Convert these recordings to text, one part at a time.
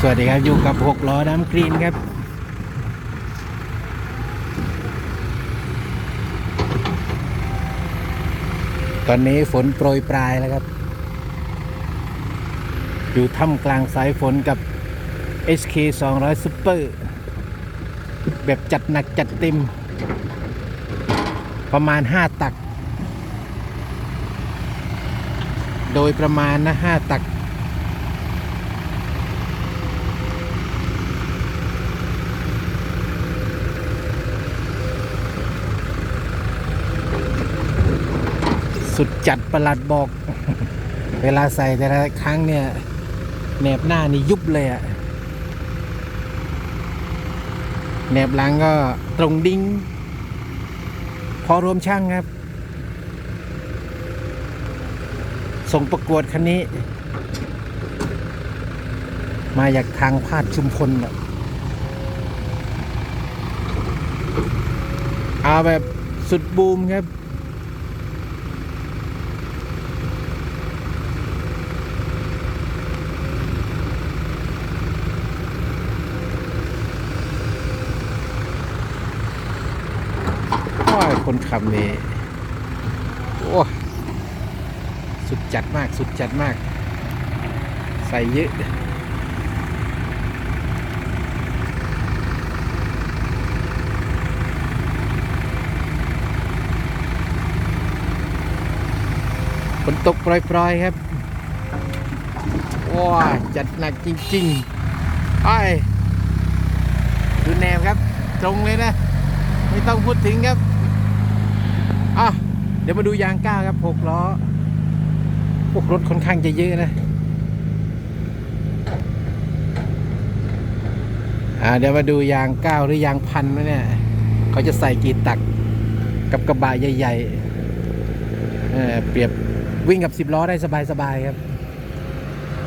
สวัสดีครับ อยู่กับหกล้อน้ำกรีนครับ ตอนนี้ฝนโปรยปลายแล้วครับ อยู่ท่ามกลางสายฝนกับ SK 200 Super แบบจัดหนักจัดเต็ม ประมาณ 5 ตัก โดยประมาณนะ 5 ตัก สุดจัดประหลัดบอก เวลาใส่แต่ละครั้งเนี่ยแหนบหน้านี่ยุบเลยอะแหนบหลังก็ตรงดิ้ง พอรวมช่างครับ ส่งประกวดคันนี้ มาจากทางพาดชุมพลอะเอาแบบสุดบูมครับ ว้าย คนขับนี่โอ้สุดจัดมากสุดจัดมาก ใส่เยอะฝนตกปล่อย ๆ ครับ ว้าจัดหนักจริงๆไปดูแนวครับ ตรงเลยนะ ไม่ต้องพูดถึงครับ ดี๋ยวมาดูยางก้าวครับหกล้อพวกรถค่อนข้างจะเยอะนะอ่าเดี๋ยวมาดูยางก้าวหรือยางพันนะเนี่ยเขาจะใส่กี่ตักกับกระบะใหญ่ๆเเปรียบวิ่งกับสิบล้อได้สบายๆครับ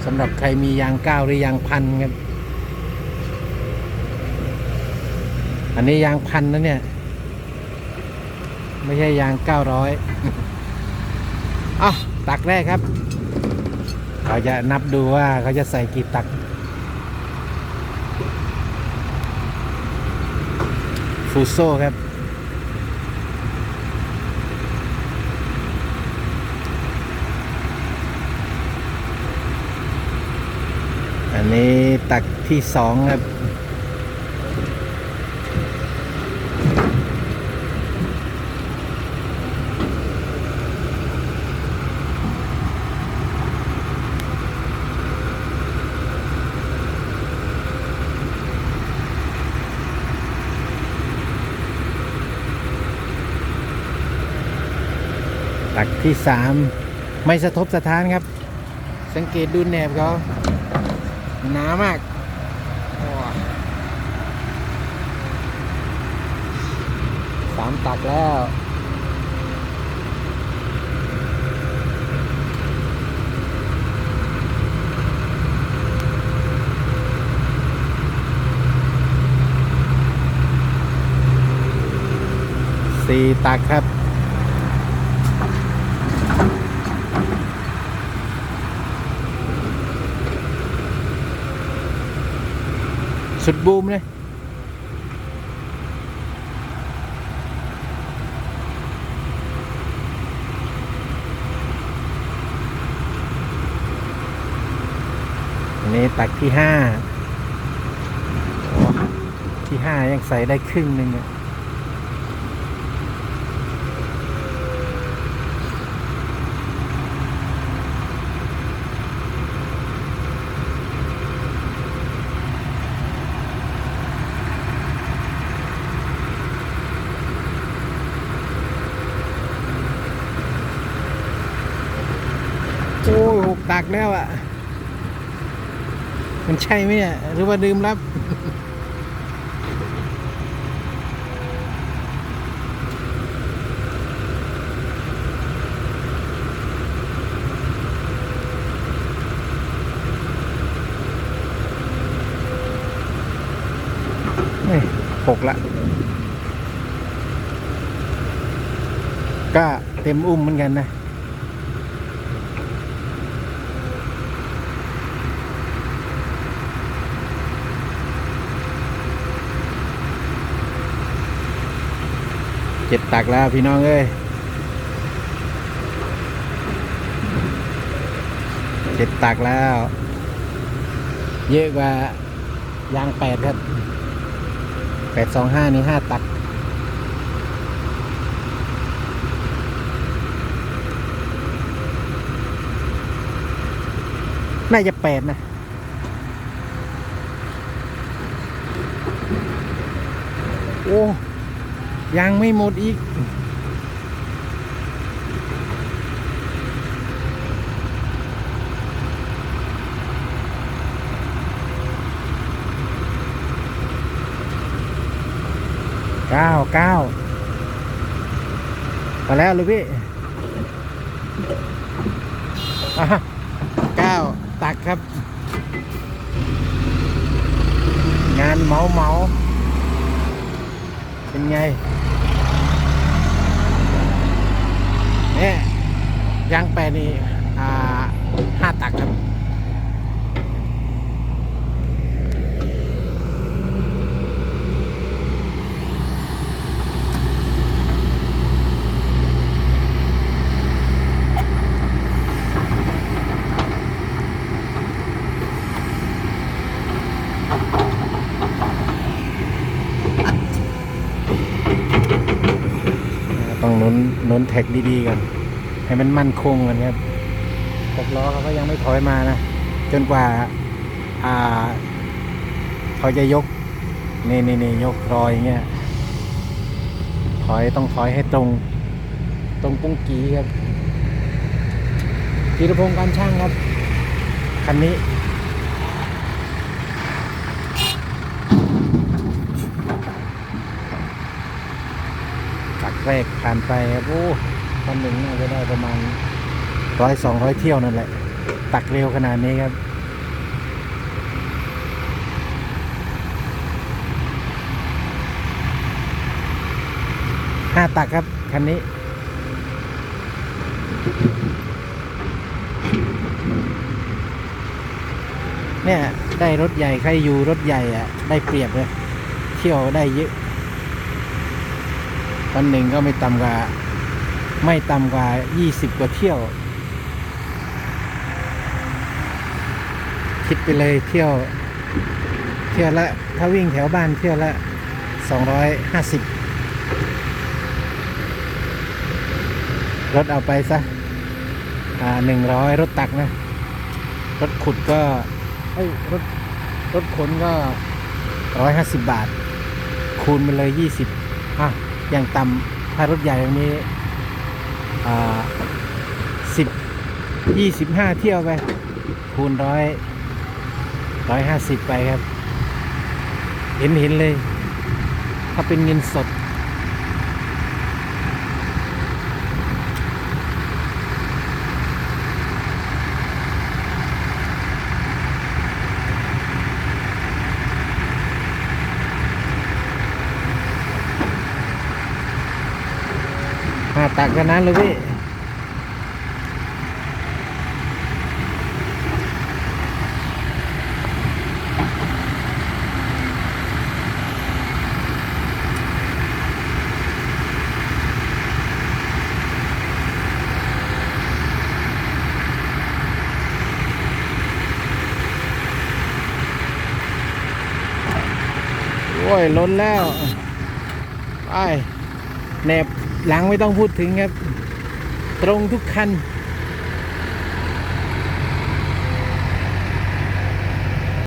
สำหรับใครมียางก้าวหรือยางพันครับ อันนี้ยางพันนะเนี่ย ไม่ใช่ยางเก้าร้อยอะตักแรกครับเขาจะนับดูว่าเขาจะใส่กี่ตัก ฟูโซครับอันนี้ตักที่สองครับ ตัก ที่สามไม่สะทบสะท้านครับ สังเกตดูแหนบเขาหนามากสามตักแล้วสี่ตักครับ สุดบูมเลยนี้ตักที่ห้าที่ห้ายังใส่ได้ครึ่งหนึ่งอะโอ้ ยหกแล้วอะมันใช่ไหมเนี่ยหรือว่าดื่มรับนี่หกละ ก็เต็มอุ้มเหมือนกันนะ อ เจ็ดตักแล้วพี่น้องเอ้ยเจ็ดตักแล้ว เยอะกว่ายางแปดครับแปดสองห้านี่ห้าตัก น่าจะแปดนะโอ้ ยังไม่หมดอีก เก้าเก้ามาแล้วลูกพี่อะเก้าตักครับ งานเมาเมา เป็นไงเนี่ยยางแปรนี่ห้าตักครับ ต้องห นนหนุนแท็กดีๆกันให้มันมั่นคงกันครับหกล้อเขาก็ยังไม่ถอยมานะ จนกว่าอ่าเขาจะยกนี่นี่นี่ยกรอยเงี้ยถอยต้องถอยให้ตรง ตรงปุ้งกีครับธีรพงศ์การช่างครับ คันนี้ ตัก แรกผ่านไปครับโอ้วันหนึ่งน่าจะได้ประมาณร้อยสองร้อยเที่ยวนั่นแหละ ตักเร็วขนาดนี้ครับห้าตักครับ คันนี้เนี่ยได้รถใหญ่ใครอยู่รถใหญ่อะได้เปรียบเลยเที่ยวได้เยอะ วันหนึ่งก็ไม่ต่ำกว่า ไม่ต่ำกว่า 20 กว่าเที่ยว คิดไปเลยเที่ยว เที่ยวละ ถ้าวิ่งแถวบ้านเที่ยวละ 250 รถเอาไปซะอ่า100รถตักนะ รถขุดก็เอ้ยรถรถขนก็150บาท คูณไปเลย20อะ อย่างต่ำถ้ารถใหญ่อย่างนี้สิบยี่สิบห้าเที่ยวไป คูณร้อยร้อยห้าสิบไปครับ เห็นเห็นเลย ถ้าเป็นเงินสด ห้า ตักกันนั้นเลยพี่โอ้ยล้นแล้ว ไป แหนบหลังไม่ต้องพูดถึงครับ ตรงทุกคัน